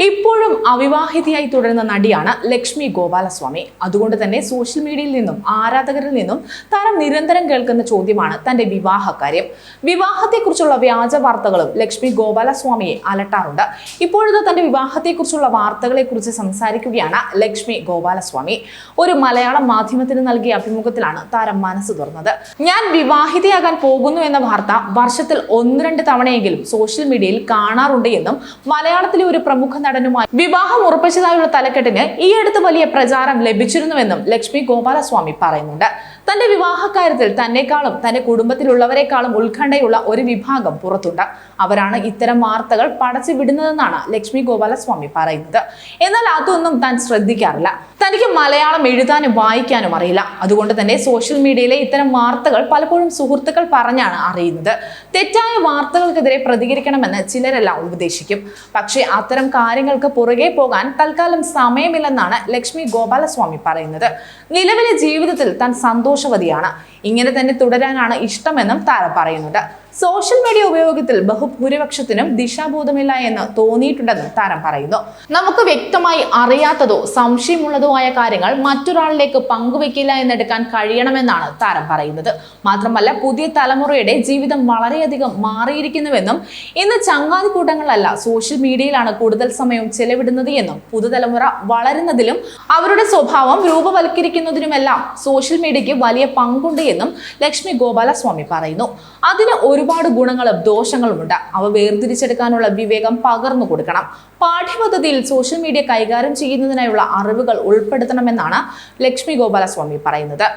ഇപ്പോഴും അവിവാഹിതയായി തുടരുന്ന നടിയാണ് ലക്ഷ്മി ഗോപാലസ്വാമി. അതുകൊണ്ട് തന്നെ സോഷ്യൽ മീഡിയയിൽ നിന്നും ആരാധകരിൽ നിന്നും താരം നിരന്തരം കേൾക്കുന്ന ചോദ്യമാണ് തന്റെ വിവാഹകാര്യം. വിവാഹത്തെക്കുറിച്ചുള്ള വ്യാജ വാർത്തകളും ലക്ഷ്മി ഗോപാലസ്വാമിയെ അലട്ടാറുണ്ട്. ഇപ്പോഴത്തെ തന്റെ വിവാഹത്തെക്കുറിച്ചുള്ള വാർത്തകളെക്കുറിച്ച് സംസാരിക്കുകയാണ് ലക്ഷ്മി ഗോപാലസ്വാമി. ഒരു മലയാളം മാധ്യമത്തിന് നൽകിയ അഭിമുഖത്തിലാണ് താരം മനസ്സ് തുറന്നത്. ഞാൻ വിവാഹിതയാകാൻ പോകുന്നു എന്ന വാർത്ത വർഷത്തിൽ ഒന്ന് രണ്ട് തവണയെങ്കിലും സോഷ്യൽ മീഡിയയിൽ കാണാറുണ്ട് എന്നും മലയാളത്തിലെ ഒരു പ്രമുഖ നടനുമായി വിവാഹം ഉറപ്പിച്ചതായുള്ള തലക്കെട്ടിന് ഈ അടുത്ത് വലിയ പ്രചാരം ലഭിച്ചിരുന്നുവെന്നും ലക്ഷ്മി ഗോപാലസ്വാമി പറയുന്നുണ്ട്. തന്റെ വിവാഹക്കാര്യത്തിൽ തന്നെക്കാളും തന്റെ കുടുംബത്തിലുള്ളവരെക്കാളും ഉത്കണ്ഠയുള്ള ഒരു വിഭാഗം പുറത്തുണ്ട്. അവരാണ് ഇത്തരം വാർത്തകൾ പടച്ചു വിടുന്നതെന്നാണ് ലക്ഷ്മി ഗോപാലസ്വാമി പറയുന്നത്. എന്നാൽ അതൊന്നും താൻ ശ്രദ്ധിക്കാറില്ല. തനിക്ക് മലയാളം എഴുതാനും വായിക്കാനും അറിയില്ല. അതുകൊണ്ട് തന്നെ സോഷ്യൽ മീഡിയയിലെ ഇത്തരം വാർത്തകൾ പലപ്പോഴും സുഹൃത്തുക്കൾ പറഞ്ഞാണ് അറിയുന്നത്. തെറ്റായ വാർത്തകൾക്കെതിരെ പ്രതികരിക്കണമെന്ന് ചിലരെല്ലാം ഉപദേശിക്കും. പക്ഷേ അത്തരം കാര്യങ്ങൾക്ക് പുറകെ പോകാൻ തൽക്കാലം സമയമില്ലെന്നാണ് ലക്ഷ്മി ഗോപാലസ്വാമി പറയുന്നത്. നിലവിലെ ജീവിതത്തിൽ താൻ സന്തോഷവതിയാണ്. ഇങ്ങനെ തന്നെ തുടരാനാണ് ഇഷ്ടമെന്നും താര പറയുന്നുണ്ട്. സോഷ്യൽ മീഡിയ ഉപയോഗത്തിൽ ബഹുഭൂരിപക്ഷത്തിനും ദിശാബോധമില്ല എന്ന് തോന്നിയിട്ടുണ്ടെന്നും താരം പറയുന്നു. നമുക്ക് വ്യക്തമായി അറിയാത്തതോ സംശയമുള്ളതോ ആയ കാര്യങ്ങൾ മറ്റൊരാളിലേക്ക് പങ്കുവെക്കില്ല എന്നെടുക്കാൻ കഴിയണമെന്നാണ് താരം പറയുന്നത്. മാത്രമല്ല പുതിയ തലമുറയുടെ ജീവിതം വളരെയധികം മാറിയിരിക്കുന്നുവെന്നും ഇന്ന് ചങ്ങാതി കൂട്ടങ്ങളല്ല സോഷ്യൽ മീഡിയയിലാണ് കൂടുതൽ സമയം ചെലവിടുന്നത് എന്നും പുതുതലമുറ വളരുന്നതിലും അവരുടെ സ്വഭാവം രൂപവൽക്കരിക്കുന്നതിനുമെല്ലാം സോഷ്യൽ മീഡിയയ്ക്ക് വലിയ പങ്കുണ്ട് എന്നും ലക്ഷ്മി ഗോപാലസ്വാമി പറയുന്നു. അതിന് ഒരുപാട് ഗുണങ്ങളും ദോഷങ്ങളും ഉണ്ട് അവ വേർതിരിച്ചെടുക്കാനുള്ള വിവേകം പകർന്നു കൊടുക്കണം. പാഠ്യപദ്ധതിയിൽ സോഷ്യൽ മീഡിയ കൈകാര്യം ചെയ്യുന്നതിനായുള്ള അറിവുകൾ ഉൾപ്പെടുത്തണമെന്നാണ് ലക്ഷ്മി ഗോപാലസ്വാമി പറയുന്നത്.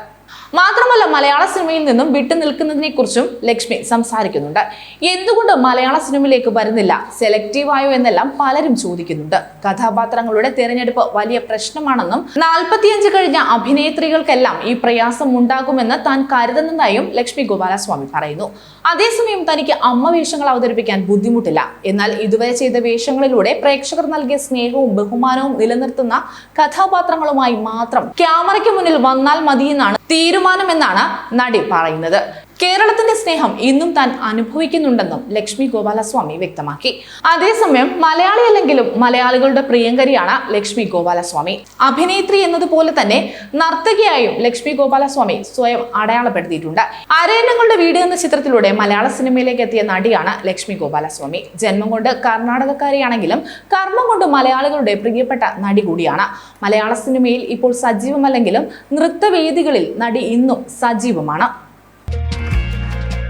മാത്രമല്ല മലയാള സിനിമയിൽ നിന്നും വിട്ടു നിൽക്കുന്നതിനെ കുറിച്ചും ലക്ഷ്മി സംസാരിക്കുന്നുണ്ട്. എന്തുകൊണ്ട് മലയാള സിനിമയിലേക്ക് വരുന്നില്ല? സെലക്റ്റീവായോ എന്നെല്ലാം പലരും ചോദിക്കുന്നുണ്ട്. കഥാപാത്രങ്ങളുടെ തിരഞ്ഞെടുപ്പ് വലിയ പ്രശ്നമാണെന്നും നാൽപ്പത്തിയഞ്ച് കഴിഞ്ഞ അഭിനേത്രികൾക്കെല്ലാം ഈ പ്രയാസം ഉണ്ടാകുമെന്ന് താൻ കരുതുന്നതായും ലക്ഷ്മി ഗോപാലസ്വാമി പറയുന്നു. അതേസമയം തനിക്ക് അമ്മ വേഷങ്ങൾ അവതരിപ്പിക്കാൻ ബുദ്ധിമുട്ടില്ല. എന്നാൽ ഇതുവരെ ചെയ്ത വേഷങ്ങളിലൂടെ പ്രേക്ഷകർ നൽകിയ സ്നേഹവും ബഹുമാനവും നിലനിർത്തുന്ന കഥാപാത്രങ്ങളുമായി മാത്രം ക്യാമറയ്ക്ക് മുന്നിൽ വന്നാൽ മതിയെന്നാണ് തീരുമാനമെന്നാണ് നടി പറയുന്നത്. കേരളത്തിന്റെ സ്നേഹം ഇന്നും താൻ അനുഭവിക്കുന്നുണ്ടെന്നും ലക്ഷ്മി ഗോപാലസ്വാമി വ്യക്തമാക്കി. അതേസമയം മലയാളി അല്ലെങ്കിലും മലയാളികളുടെ പ്രിയങ്കരിയാണ് ലക്ഷ്മി ഗോപാലസ്വാമി. അഭിനേത്രി എന്നതുപോലെ തന്നെ നർത്തകിയായും ലക്ഷ്മി ഗോപാലസ്വാമി സ്വയം അടയാളപ്പെടുത്തിയിട്ടുണ്ട്. അരയന്നങ്ങളുടെ വീട് എന്ന ചിത്രത്തിലൂടെ മലയാള സിനിമയിലേക്ക് എത്തിയ നടിയാണ് ലക്ഷ്മി ഗോപാലസ്വാമി. ജന്മം കൊണ്ട് കർണാടകക്കാരിയാണെങ്കിലും കർമ്മം കൊണ്ട് മലയാളികളുടെ പ്രിയപ്പെട്ട നടി കൂടിയാണ്. മലയാള സിനിമയിൽ ഇപ്പോൾ സജീവമല്ലെങ്കിലും നൃത്തവേദികളിൽ നടി ഇന്നും സജീവമാണ്.